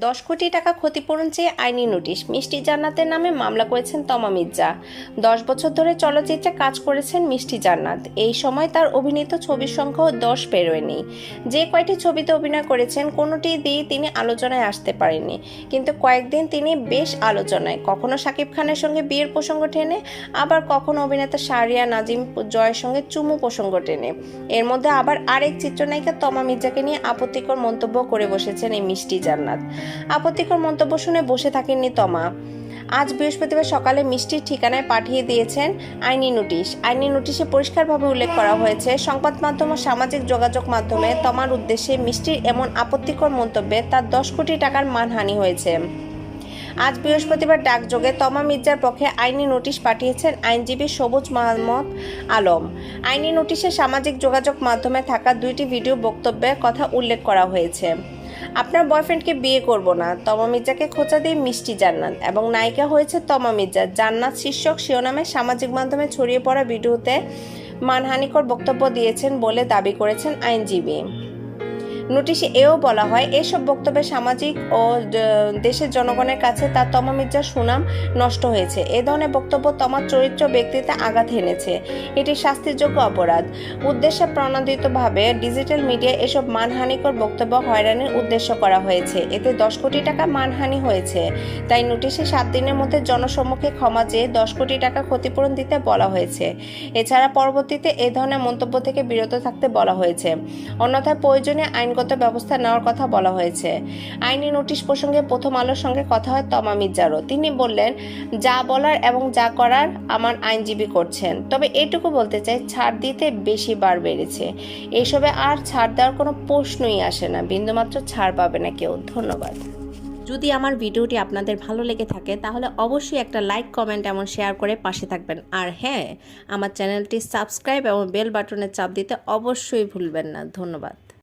দশ কোটি টাকা ক্ষতিপূরণ চেয়ে আইনি নোটিশ। মিষ্টি জান্নাতের নামে মামলা করেছেন তমা মির্জা। দশ বছর ধরে চলচ্চিত্রে কাজ করেছেন মিষ্টি জান্নাত। এই সময় তার অভিনীত ছবির সংখ্যাও দশ পেরোয়নি। যে কয়টি ছবিতে অভিনয় করেছেন, কোনোটি দিয়ে তিনি আলোচনায় আসতে পারেননি। কিন্তু কয়েকদিন তিনি বেশ আলোচনায়। কখনো শাকিব খানের সঙ্গে বিয়ের প্রসঙ্গ টেনে, আবার কখনো অভিনেতা শাহরিয়া নাজিম জয়ের সঙ্গে চুমু প্রসঙ্গ টেনে। এর মধ্যে আবার আরেক চিত্রনায়িকা তমা মির্জাকে নিয়ে আপত্তিকর মন্তব্য করে বসেছেন এই মিষ্টি জান্নাত। আপত্তিকর মন্তব্য শুনে বসে থাকেননি তমা। আজ বৃহস্পতিবার সকালে মিষ্টির ঠিকানায় পাঠিয়ে দিয়েছেন আইনি নোটিশ। আইনি নোটিশে পরিষ্কারভাবে উল্লেখ করা হয়েছে, সংবাদ মাধ্যম ও সামাজিক যোগাযোগ মাধ্যমে তমার উদ্দেশ্যে মিষ্টির এমন আপত্তিকর মন্তব্যে তার দশ কোটি টাকার মানহানি হয়েছে। আজ বৃহস্পতিবার ডাকযোগে তমা মির্জার পক্ষে আইনি নোটিশ পাঠিয়েছেন আইনজীবী সবুজ মাহমুদ আলম। আইনি নোটিশে সামাজিক যোগাযোগ মাধ্যমে থাকা দুইটি ভিডিও বক্তব্যে কথা উল্লেখ করা হয়েছে। আপনার বয়ফ্রেন্ডকে বিয়ে করব না। তমা মির্জাকে খোঁচা দিয়ে মিষ্টি জান্নাত এবং নায়িকা হয়েছে তমা মির্জা। জান্নাত শীর্ষক শিরোনামে সামাজিক মাধ্যমে ছড়িয়ে পড়া ভিডিওতে মানহানিকর বক্তব্য দিয়েছেন বলে দাবি করেছেন আইনজীবী। নোটিশে এও বলা হয়, এসব বক্তব্যে সামাজিক ও দেশের জনগণের কাছে তার তমা মির্জার সুনাম নষ্ট হয়েছে। এ ধরনের বক্তব্য তমার চরিত্র ব্যক্তিতে আঘাত এনেছে এটি শাস্তিযোগ্য অপরাধ। উদ্দেশ্যে প্রণোদিতভাবে ডিজিটাল মিডিয়ায় এসব মানহানিকর বক্তব্য হয়রানির উদ্দেশ্য করা হয়েছে। এতে দশ কোটি টাকা মানহানি হয়েছে। তাই নোটিশে সাত দিনের মধ্যে জনসম্মুখে ক্ষমা চেয়ে দশ কোটি টাকা ক্ষতিপূরণ দিতে বলা হয়েছে। এছাড়া পরবর্তীতে এ ধরনের মন্তব্য থেকে বিরত থাকতে বলা হয়েছে। অন্যথায় প্রয়োজনীয় আইনগত ব্যবস্থা নেওয়ার কথা বলা হয়েছে। আইনি নোটিশ প্রসঙ্গে প্রথম আলোর সঙ্গে কথা হয় তমা মির্জারও। তিনি বললেন, যা বলার এবং যা করার আমার আইনজীবী করছেন। তবে এটুকু বলতে চাই, ছাড় দিতে বেশি বার বেড়েছে। এসবে আর ছাড় দেওয়ার কোনো প্রশ্নই আসে না। বিন্দুমাত্র ছাড় পাবে না কেউ। ধন্যবাদ। যদি আমার ভিডিওটি আপনাদের ভালো লেগে থাকে, তাহলে অবশ্যই একটা লাইক, কমেন্ট এবং শেয়ার করে পাশে থাকবেন। আর হ্যাঁ আমার চ্যানেলটি সাবস্ক্রাইব এবং বেল বাটনে চাপ দিতে অবশ্যই ভুলবেন না। ধন্যবাদ।